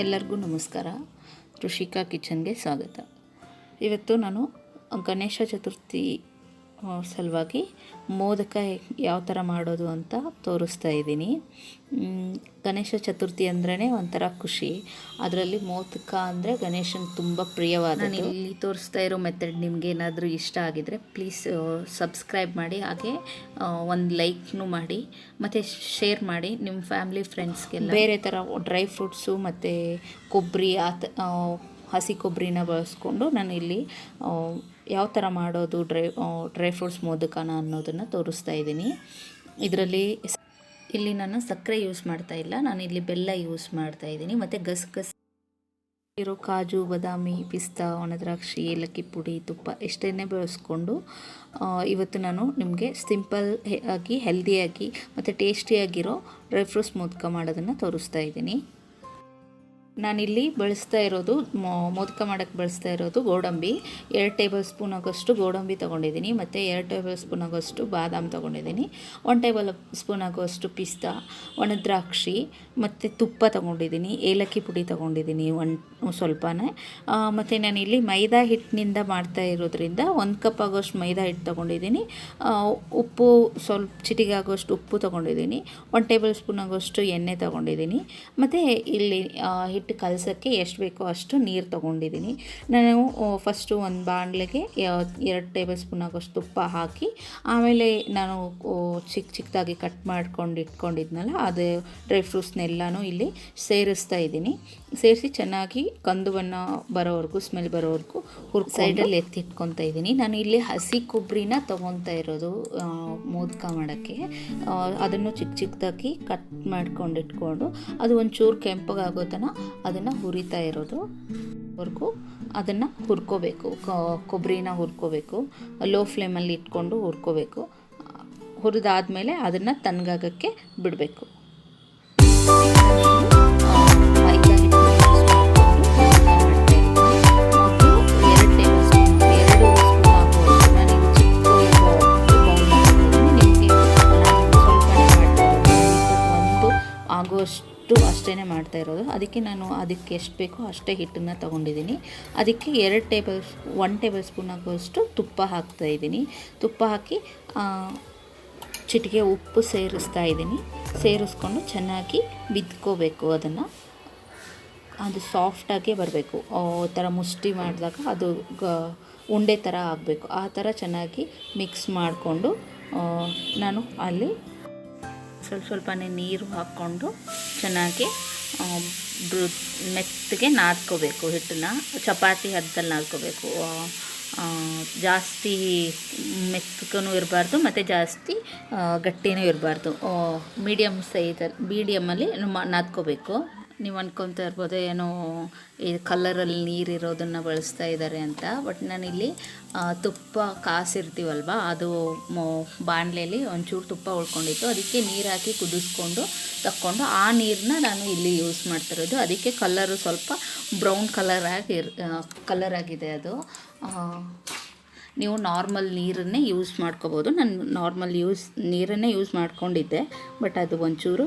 ಎಲ್ಲರಿಗೂ ನಮಸ್ಕಾರ. ಋಷಿಕಾ ಕಿಚನ್ಗೆ ಸ್ವಾಗತ. ಇವತ್ತು ನಾನು ಗಣೇಶ ಚತುರ್ಥಿ ಸಲುವಾಗಿ ಮೋದಕ ಯಾವ ಥರ ಮಾಡೋದು ಅಂತ ತೋರಿಸ್ತಾ ಇದ್ದೀನಿ. ಗಣೇಶ ಚತುರ್ಥಿ ಅಂದ್ರೇ ಒಂಥರ ಖುಷಿ. ಅದರಲ್ಲಿ ಮೋದಕ ಅಂದರೆ ಗಣೇಶನ್ ತುಂಬ ಪ್ರಿಯವಾದ ನಾನು ಇಲ್ಲಿ ತೋರಿಸ್ತಾ ಇರೋ ಮೆಥಡ್ ನಿಮ್ಗೆ ಏನಾದರೂ ಇಷ್ಟ ಆಗಿದರೆ ಪ್ಲೀಸ್ ಸಬ್ಸ್ಕ್ರೈಬ್ ಮಾಡಿ ಹಾಗೆ ಒಂದು ಲೈಕ್ನು ಮಾಡಿ ಮತ್ತು ಶೇರ್ ಮಾಡಿ ನಿಮ್ಮ ಫ್ಯಾಮ್ಲಿ ಫ್ರೆಂಡ್ಸ್ಗೆ ಬೇರೆ ಥರ ಡ್ರೈ ಫ್ರೂಟ್ಸು ಮತ್ತು ಕೊಬ್ಬರಿ ಆ ಹಸಿ ಕೊಬ್ಬರಿನ ಬಳಸ್ಕೊಂಡು ನಾನು ಇಲ್ಲಿ ಯಾವ ಥರ ಮಾಡೋದು ಡ್ರೈ ಡ್ರೈ ಫ್ರೂಟ್ಸ್ ಮೋದಕನ ಅನ್ನೋದನ್ನು ತೋರಿಸ್ತಾ ಇದ್ದೀನಿ. ಇದರಲ್ಲಿ ಇಲ್ಲಿ ನಾನು ಸಕ್ಕರೆ ಯೂಸ್ ಮಾಡ್ತಾ ಇಲ್ಲ. ನಾನು ಇಲ್ಲಿ ಬೆಲ್ಲ ಯೂಸ್ ಮಾಡ್ತಾ ಇದ್ದೀನಿ. ಮತ್ತು ಗಸಗಸೆ ಇರೋ ಕಾಜು, ಬಾದಾಮಿ, ಪಿಸ್ತಾ, ಒಣದ್ರಾಕ್ಷಿ, ಏಲಕ್ಕಿ ಪುಡಿ, ತುಪ್ಪ ಇಷ್ಟನ್ನೇ ಬಳಸ್ಕೊಂಡು ಇವತ್ತು ನಾನು ನಿಮಗೆ ಸಿಂಪಲ್ ಆಗಿ ಹೆಲ್ದಿಯಾಗಿ ಮತ್ತು ಟೇಸ್ಟಿಯಾಗಿರೋ ಡ್ರೈ ಫ್ರೂಟ್ಸ್ ಮೋದಕ ಮಾಡೋದನ್ನು ತೋರಿಸ್ತಾ ಇದ್ದೀನಿ. ನಾನಿಲ್ಲಿ ಬಳಸ್ತಾ ಇರೋದು ಮೋದಕ ಮಾಡೋಕ್ಕೆ ಬಳಸ್ತಾ ಇರೋದು ಗೋಡಂಬಿ. ಎರಡು ಟೇಬಲ್ ಸ್ಪೂನ್ ಆಗೋಷ್ಟು ಗೋಡಂಬಿ ತೊಗೊಂಡಿದ್ದೀನಿ. ಮತ್ತು ಎರಡು ಟೇಬಲ್ ಸ್ಪೂನ್ ಆಗೋಷ್ಟು ಬಾದಾಮ್ ತೊಗೊಂಡಿದ್ದೀನಿ. ಒನ್ ಟೇಬಲ್ ಸ್ಪೂನ್ ಆಗೋಷ್ಟು ಪಿಸ್ತಾ ಒಣ ದ್ರಾಕ್ಷಿ ಮತ್ತು ತುಪ್ಪ ತೊಗೊಂಡಿದ್ದೀನಿ. ಏಲಕ್ಕಿ ಪುಡಿ ತೊಗೊಂಡಿದ್ದೀನಿ ಒಂದು ಸ್ವಲ್ಪನೇ. ಮತ್ತು ನಾನಿಲ್ಲಿ ಮೈದಾ ಹಿಟ್ಟಿನಿಂದ ಮಾಡ್ತಾ ಇರೋದ್ರಿಂದ ಒಂದು ಕಪ್ ಆಗೋಷ್ಟು ಮೈದಾ ಹಿಟ್ಟು ತೊಗೊಂಡಿದ್ದೀನಿ. ಉಪ್ಪು ಸ್ವಲ್ಪ ಚಿಟಿಗೆ ಆಗೋಷ್ಟು ಉಪ್ಪು ತೊಗೊಂಡಿದ್ದೀನಿ. ಒನ್ ಟೇಬಲ್ ಸ್ಪೂನ್ ಆಗೋಷ್ಟು ಎಣ್ಣೆ ತೊಗೊಂಡಿದ್ದೀನಿ. ಮತ್ತು ಇಲ್ಲಿ ಆ, ಹಿಟ್ಟು ಕಲಸೋಕ್ಕೆ ಎಷ್ಟು ಬೇಕೋ ಅಷ್ಟು ನೀರು ತೊಗೊಂಡಿದ್ದೀನಿ. ನಾನು ಫಸ್ಟು ಒಂದು ಬಾಣಲೆಗೆ ಎರಡು ಟೇಬಲ್ ಸ್ಪೂನ್ ಆಗೋಷ್ಟು ತುಪ್ಪ ಹಾಕಿ, ಆಮೇಲೆ ನಾನು ಚಿಕ್ಕ ಚಿಕ್ಕದಾಗಿ ಕಟ್ ಮಾಡ್ಕೊಂಡು ಇಟ್ಕೊಂಡಿದ್ನಲ್ಲ, ಅದು ಡ್ರೈ ಫ್ರೂಟ್ಸ್ನೆಲ್ಲನೂ ಇಲ್ಲಿ ಸೇರಿಸ್ತಾ ಇದ್ದೀನಿ. ಸೇರಿಸಿ ಚೆನ್ನಾಗಿ ಕಂದು ಬಣ್ಣ ಬರೋವರೆಗೂ ಸ್ಮೆಲ್ ಬರೋವರೆಗೂ ಹುರ್ ಸೈಡಲ್ಲಿ ಎತ್ತಿಟ್ಕೊತಾ ಇದ್ದೀನಿ. ನಾನು ಇಲ್ಲಿ ಹಸಿ ಕೊಬ್ಬರಿನ ತೊಗೊತಾ ಇರೋದು ಮೋದಕ ಮಾಡೋಕ್ಕೆ. ಅದನ್ನು ಚಿಕ್ಕ ಚಿಕ್ಕದಾಗಿ ಕಟ್ ಮಾಡ್ಕೊಂಡು ಇಟ್ಕೊಂಡು, ಅದು ಒಂಚೂರು ಕೆಂಪಗಾಗೋ ತನಕ ಅದನ್ನು ಹುರಿತಾ ಇರೋದು ವರೆಗೂ ಅದನ್ನು ಹುರ್ಕೋಬೇಕು. ಕೊಬ್ಬರಿನ ಹುರ್ಕೋಬೇಕು. ಲೋ ಫ್ಲೇಮಲ್ಲಿ ಇಟ್ಕೊಂಡು ಹುರ್ಕೋಬೇಕು. ಹುರಿದಾದ್ಮೇಲೆ ಅದನ್ನು ತಣ್ಣಗಾಗಕ್ಕೆ ಬಿಡಬೇಕು. ಮೈದಾ ಹಿಟ್ಟು ಅಷ್ಟೇ ಮಾಡ್ತಾ ಇರೋದು. ಅದಕ್ಕೆ ನಾನು ಅದಕ್ಕೆ ಎಷ್ಟು ಬೇಕೋ ಅಷ್ಟೇ ಹಿಟ್ಟನ್ನು ತೊಗೊಂಡಿದ್ದೀನಿ. ಅದಕ್ಕೆ ಎರಡು ಟೇಬಲ್ ಒನ್ ಟೇಬಲ್ ಸ್ಪೂನ್ ಆಗುವಷ್ಟು ತುಪ್ಪ ಹಾಕ್ತಾ ಇದ್ದೀನಿ. ತುಪ್ಪ ಹಾಕಿ ಚಿಟಿಕೆ ಉಪ್ಪು ಸೇರಿಸ್ತಾ ಇದ್ದೀನಿ. ಸೇರಿಸ್ಕೊಂಡು ಚೆನ್ನಾಗಿ ಬಿದ್ಕೋಬೇಕು ಅದನ್ನು. ಅದು ಸಾಫ್ಟಾಗೇ ಬರಬೇಕು. ಥರ ಮುಷ್ಟಿ ಮಾಡಿದಾಗ ಅದು ಗ, ಉಂಡೆ ಥರ ಆಗಬೇಕು. ಆ ಥರ ಚೆನ್ನಾಗಿ ಮಿಕ್ಸ್ ಮಾಡಿಕೊಂಡು ನಾನು ಅಲ್ಲಿ ಸ್ವಲ್ಪ ಸ್ವಲ್ಪನೇ ನೀರು ಹಾಕ್ಕೊಂಡು ಚೆನ್ನಾಗಿ ಬೃ- ಮೆತ್ತಗೆ ನಾದ್ಕೋಬೇಕು ಹಿಟ್ಟನ್ನ. ಚಪಾತಿ ಹದ್ದಲ್ಲಿ ನಾದ್ಕೋಬೇಕು. ಜಾಸ್ತಿ ಮೆತ್ತಗೂ ಇರಬಾರ್ದು, ಮತ್ತು ಜಾಸ್ತಿ ಗಟ್ಟಿನೂ ಇರಬಾರ್ದು. ಮೀಡಿಯಮ್ ಸೈಜಲ್ಲಿ ಮೀಡಿಯಮಲ್ಲಿ ನಾದ್ಕೋಬೇಕು. ನೀವು ಅನ್ಕೊತಾ ಇರ್ಬೋದು ಏನೋ ಈ ಕಲರಲ್ಲಿ ನೀರಿರೋದನ್ನು ಬಳಸ್ತಾ ಇದ್ದಾರೆ ಅಂತ. ಬಟ್ ನಾನಿಲ್ಲಿ ತುಪ್ಪ ಕಾಸಿರ್ತೀವಲ್ವ? ಅದು ಬಾಣಲೆಯಲ್ಲಿ ಒಂಚೂರು ತುಪ್ಪ ಉಳ್ಕೊಂಡಿತ್ತು. ಅದಕ್ಕೆ ನೀರು ಹಾಕಿ ಕುದಿಸ್ಕೊಂಡು ತಕ್ಕೊಂಡು ಆ ನೀರನ್ನ ನಾನು ಇಲ್ಲಿ ಯೂಸ್ ಮಾಡ್ತಿರೋದು ಅದಕ್ಕೆ ಕಲರು ಸ್ವಲ್ಪ ಬ್ರೌನ್ ಕಲರ್ ಆಗಿ ಕಲರ್ ಆಗಿದೆ ಅದು. ನೀವು ನಾರ್ಮಲ್ ನೀರನ್ನೇ ಯೂಸ್ ಮಾಡ್ಕೋಬೋದು. ನಾನು ನಾರ್ಮಲ್ ಯೂಸ್ ನೀರನ್ನೇ ಯೂಸ್ ಮಾಡ್ಕೊಂಡಿದ್ದೆ. ಬಟ್ ಅದು ಒಂಚೂರು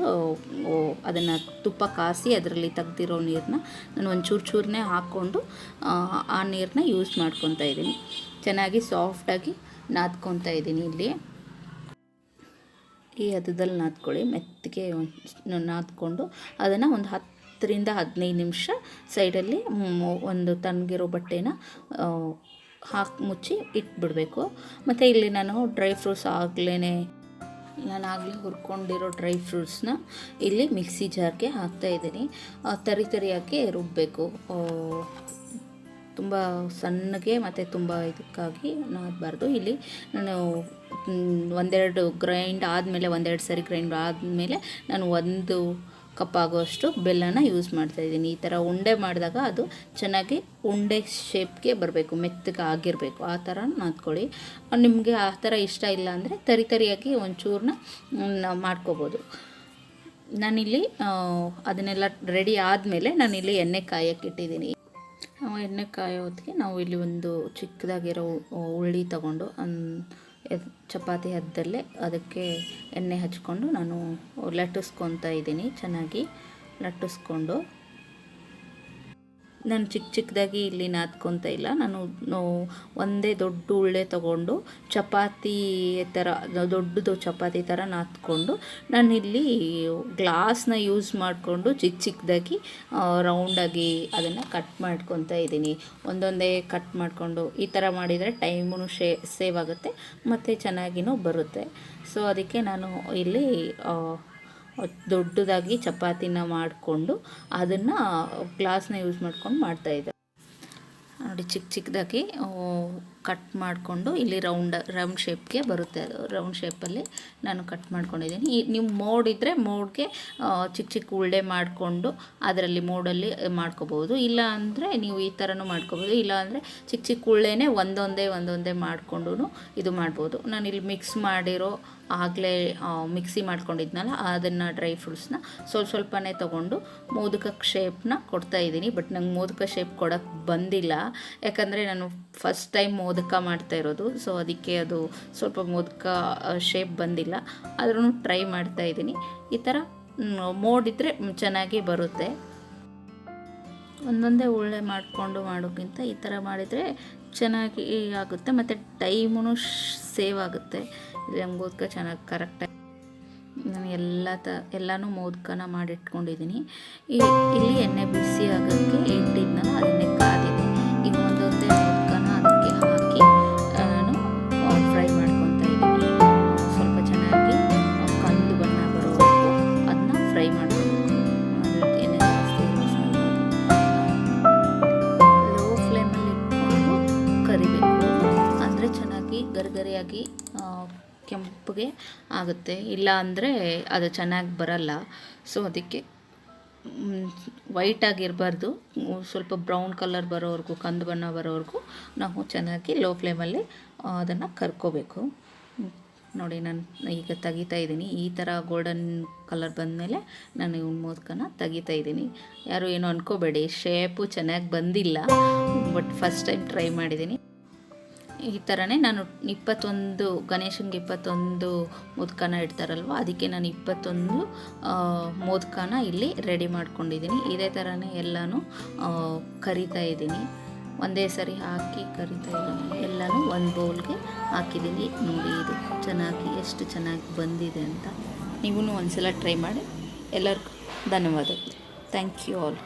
ಅದನ್ನು ತುಪ್ಪ ಕಾಸಿ ಅದರಲ್ಲಿ ತೆಗ್ದಿರೋ ನೀರನ್ನ ನಾನು ಒಂಚೂರು ಚೂರನ್ನೇ ಹಾಕ್ಕೊಂಡು ಆ, ನೀರನ್ನ ಯೂಸ್ ಮಾಡ್ಕೊತಾ ಇದ್ದೀನಿ. ಚೆನ್ನಾಗಿ ಸಾಫ್ಟಾಗಿ ನಾದ್ಕೊತಾ ಇದ್ದೀನಿ ಇಲ್ಲಿ. ಈ ಹದದಲ್ಲಿ ನಾದ್ಕೊಳ್ಳಿ. ಮೆತ್ತಗೆ ನಾದ್ಕೊಂಡು ಅದನ್ನು ಒಂದು ಹತ್ತರಿಂದ ಹದಿನೈದು ನಿಮಿಷ ಸೈಡಲ್ಲಿ ಒಂದು ತಣ್ಣಗಿರೋ ಬಟ್ಟೆನ ಹಾಕಿ ಮುಚ್ಚಿ ಇಟ್ಬಿಡಬೇಕು. ಮತ್ತು ಇಲ್ಲಿ ನಾನು ಡ್ರೈ ಫ್ರೂಟ್ಸ್ ಆಗಲೇ ನಾನು ಆಗಲೇ ಹುರ್ಕೊಂಡಿರೋ ಡ್ರೈ ಫ್ರೂಟ್ಸ್ನ ಇಲ್ಲಿ ಮಿಕ್ಸಿ ಜಾರ್ಗೆ ಹಾಕ್ತಾ ಇದ್ದೀನಿ. ಆ, ತರಿ ತರಿಯಾಗಿ ರುಬ್ಬಬೇಕು ತುಂಬ ಸಣ್ಣಗೆ ಮತ್ತು ತುಂಬ ಇದಕ್ಕಾಗಿ ನಾದಬಾರ್ದು. ಇಲ್ಲಿ ನಾನು ಒಂದೆರಡು ಗ್ರೈಂಡ್ ಆದಮೇಲೆ ಒಂದೆರಡು ಸರಿ ಗ್ರೈಂಡ್ ಆದಮೇಲೆ ನಾನು ಒಂದು ಕಪ್ ಆಗುವಷ್ಟು ಬೆಲ್ಲನ ಯೂಸ್ ಮಾಡ್ತಾಯಿದ್ದೀನಿ ಈ ಥರ ಉಂಡೆ ಮಾಡಿದಾಗ ಅದು ಚೆನ್ನಾಗಿ ಉಂಡೆ ಶೇಪ್ಗೆ ಬರಬೇಕು, ಮೆತ್ತಗೆ ಆಗಿರಬೇಕು. ಆ ಥರ ನಾದ್ಕೊಳ್ಳಿ ನಿಮಗೆ ಆ ಥರ ಇಷ್ಟ ಇಲ್ಲ ಅಂದರೆ ತರಿ ತರಿಯಾಗಿ ಒಂಚೂರನ್ನ ಮಾಡ್ಕೋಬೋದು. ನಾನಿಲ್ಲಿ ಅದನ್ನೆಲ್ಲ ರೆಡಿ ಆದಮೇಲೆ ನಾನಿಲ್ಲಿ ಎಣ್ಣೆ ಕಾಯಕ್ಕೆ ಇಟ್ಟಿದ್ದೀನಿ. ಎಣ್ಣೆ ಕಾಯೋ ನಾವು ಇಲ್ಲಿ ಒಂದು ಚಿಕ್ಕದಾಗಿರೋ ಉಳ್ಳಿ ತಗೊಂಡು ಚಪಾತಿ ಹದ್ದಲ್ಲೇ ಅದಕ್ಕೆ ಎಣ್ಣೆ ಹಚ್ಕೊಂಡು ನಾನು ಲಟ್ಟಿಸ್ಕೊತಾ ಇದ್ದೀನಿ ಚೆನ್ನಾಗಿ ಲಟ್ಟಿಸ್ಕೊಂಡು. ನಾನು ಚಿಕ್ಕ ಚಿಕ್ಕದಾಗಿ ಇಲ್ಲಿ ನಾದ್ಕೊತ ಇಲ್ಲ. ನಾನು ಒಂದೇ ದೊಡ್ಡ ಉಳ್ಳೆ ತಗೊಂಡು ಚಪಾತಿ ಥರ, ದೊಡ್ಡದು ಚಪಾತಿ ಥರ ನಾದ್ಕೊಂಡು ನಾನಿಲ್ಲಿ ಗ್ಲಾಸ್ನ ಯೂಸ್ ಮಾಡಿಕೊಂಡು ಚಿಕ್ಕ ಚಿಕ್ಕದಾಗಿ ರೌಂಡಾಗಿ ಅದನ್ನು ಕಟ್ ಮಾಡ್ಕೊತಾ ಇದ್ದೀನಿ. ಒಂದೊಂದೇ ಕಟ್ ಮಾಡಿಕೊಂಡು ಈ ಥರ ಮಾಡಿದರೆ ಟೈಮೂ ಶೇ, ಸೇವ್ ಆಗುತ್ತೆ, ಮತ್ತು ಚೆನ್ನಾಗಿನೂ ಬರುತ್ತೆ. ಸೊ, ಅದಕ್ಕೆ ನಾನು ಇಲ್ಲಿ ದೊಡ್ಡದಾಗಿ ಚಪಾತಿನ ಮಾಡಿಕೊಂಡು ಅದನ್ನು ಗ್ಲಾಸ್ನ ಯೂಸ್ ಮಾಡ್ಕೊಂಡು ಮಾಡ್ತಾಯಿದ್ದೆ ನೋಡಿ ಚಿಕ್ಕ ಚಿಕ್ಕದಾಗಿ ಕಟ್ ಮಾಡಿಕೊಂಡು ಇಲ್ಲಿ ರೌಂಡ್ ರೌಂಡ್ ಶೇಪ್ಗೆ ಬರುತ್ತೆ. ಅದು ರೌಂಡ್ ಶೇಪಲ್ಲಿ ನಾನು ಕಟ್ ಮಾಡ್ಕೊಂಡಿದ್ದೀನಿ. ಈ ನೀವು ಮೋಡ್ ಇದ್ದರೆ ಮೋಡ್ಗೆ ಚಿಕ್ಕ ಚಿಕ್ಕ ಉಳ್ಳೆ ಮಾಡಿಕೊಂಡು ಅದರಲ್ಲಿ ಮೋಡಲ್ಲಿ ಮಾಡ್ಕೋಬೋದು ಇಲ್ಲ ಅಂದರೆ ನೀವು ಈ ಥರನೂ ಮಾಡ್ಕೋಬೋದು ಇಲ್ಲ ಅಂದರೆ ಚಿಕ್ಕ ಚಿಕ್ಕ ಉಳ್ಳೆನೇ ಒಂದೊಂದೇ ಒಂದೊಂದೇ ಮಾಡಿಕೊಂಡು ಇದು ಮಾಡ್ಬೋದು. ನಾನು ಇಲ್ಲಿ ಮಿಕ್ಸ್ ಮಾಡಿರೋ ಆಗಲೇ ಮಿಕ್ಸಿ ಮಾಡ್ಕೊಂಡಿದ್ನಲ್ಲ, ಅದನ್ನು ಡ್ರೈ ಫ್ರೂಟ್ಸ್ನ ಸ್ವಲ್ಪ ಸ್ವಲ್ಪನೇ ತೊಗೊಂಡು ಮೋದಕ ಶೇಪ್ನ ಕೊಡ್ತಾ ಇದ್ದೀನಿ. ಬಟ್ ನಂಗೆ ಮೋದಕ ಶೇಪ್ ಕೊಡೋಕ್ಕೆ ಬಂದಿಲ್ಲ. ಯಾಕಂದರೆ ನಾನು ಫಸ್ಟ್ ಟೈಮ್ ಮೋದಕ ಮಾಡ್ತಾ ಇರೋದು ಸೊ ಅದಕ್ಕೆ ಅದು ಸ್ವಲ್ಪ ಮೋದಕ ಶೇಪ್ ಬಂದಿಲ್ಲ. ಆದ್ರೂ ಟ್ರೈ ಮಾಡ್ತಾ ಇದ್ದೀನಿ. ಈ ಥರ ಮೋಡಿದ್ರೆ ಚೆನ್ನಾಗಿ ಬರುತ್ತೆ. ಒಂದೊಂದೇ ಉಳ್ಳೆ ಮಾಡಿಕೊಂಡು ಮಾಡೋಕ್ಕಿಂತ ಈ ಥರ ಮಾಡಿದರೆ ಚೆನ್ನಾಗಿ ಆಗುತ್ತೆ, ಮತ್ತು ಟೈಮೂ ಸೇವ್ ಆಗುತ್ತೆ. ಇದು ಮೋದಕ ಚೆನ್ನಾಗಿ ಕರೆಕ್ಟಾಗಿ ನಾನು ಎಲ್ಲ ತ, ಎಲ್ಲನೂ ಮೋದಕನ ಮಾಡಿಟ್ಕೊಂಡಿದ್ದೀನಿ. ಇಲ್ಲಿ ಎಣ್ಣೆ ಬಿಸಿ ಆಗೋಕ್ಕೆ ಇಟ್ಟಿದ್ನಲ್ಲ ಅದನ್ನೇ ಎಣ್ಣೆ ಆ, ಕೆಂಪಗೆ ಆಗುತ್ತೆ. ಇಲ್ಲ ಅಂದರೆ ಅದು ಚೆನ್ನಾಗಿ ಬರಲ್ಲ. ಸೊ ಅದಕ್ಕೆ ವೈಟ್ ಆಗಿರಬಾರ್ದು. ಸ್ವಲ್ಪ ಬ್ರೌನ್ ಕಲರ್ ಬರೋವರೆಗೂ ಕಂದು ಬಣ್ಣ ಬರೋವರೆಗೂ ನಾವು ಚೆನ್ನಾಗಿ ಲೋ ಫ್ಲೇಮಲ್ಲಿ ಅದನ್ನು ಕರ್ಕೋಬೇಕು. ನೋಡಿ ನಾನು ಈಗ ತೆಗಿತಾ ಇದ್ದೀನಿ. ಈ ಥರ ಗೋಲ್ಡನ್ ಕಲರ್ ಬಂದಮೇಲೆ ನಾನು ಇವ್ನ ಮೋದಕನ ತೆಗಿತಾ ಇದ್ದೀನಿ. ಯಾರು ಏನು ಅನ್ಕೋಬೇಡಿ ಶೇಪು ಚೆನ್ನಾಗಿ ಬಂದಿಲ್ಲ. ಬಟ್ ಫಸ್ಟ್ ಟೈಮ್ ಟ್ರೈ ಮಾಡಿದ್ದೀನಿ. ಈ ಥರನೇ ನಾನು ಇಪ್ಪತ್ತೊಂದು, ಗಣೇಶನಿಗೆ ಇಪ್ಪತ್ತೊಂದು ಮೋದಕನ ಇಡ್ತಾರಲ್ವ? ಅದಕ್ಕೆ ನಾನು ಇಪ್ಪತ್ತೊಂದು ಮೋದಕನ ಇಲ್ಲಿ ರೆಡಿ ಮಾಡ್ಕೊಂಡಿದ್ದೀನಿ. ಇದೇ ಥರನೇ ಎಲ್ಲನೂ ಕರಿತಾ ಇದ್ದೀನಿ. ಒಂದೇ ಸರಿ ಹಾಕಿ ಕರಿತಾ ಇದ್ದೀನಿ. ಎಲ್ಲನೂ ಒಂದು ಬೌಲ್ಗೆ ಹಾಕಿದ್ದೀನಿ. ನೋಡಿ ಇದು ಚೆನ್ನಾಗಿ, ಎಷ್ಟು ಚೆನ್ನಾಗಿ ಬಂದಿದೆ ಅಂತ. ನೀವೂ ಒಂದು ಸಲ ಟ್ರೈ ಮಾಡಿ. ಎಲ್ಲರಿಗೂ ಧನ್ಯವಾದಗಳು. Thank you all.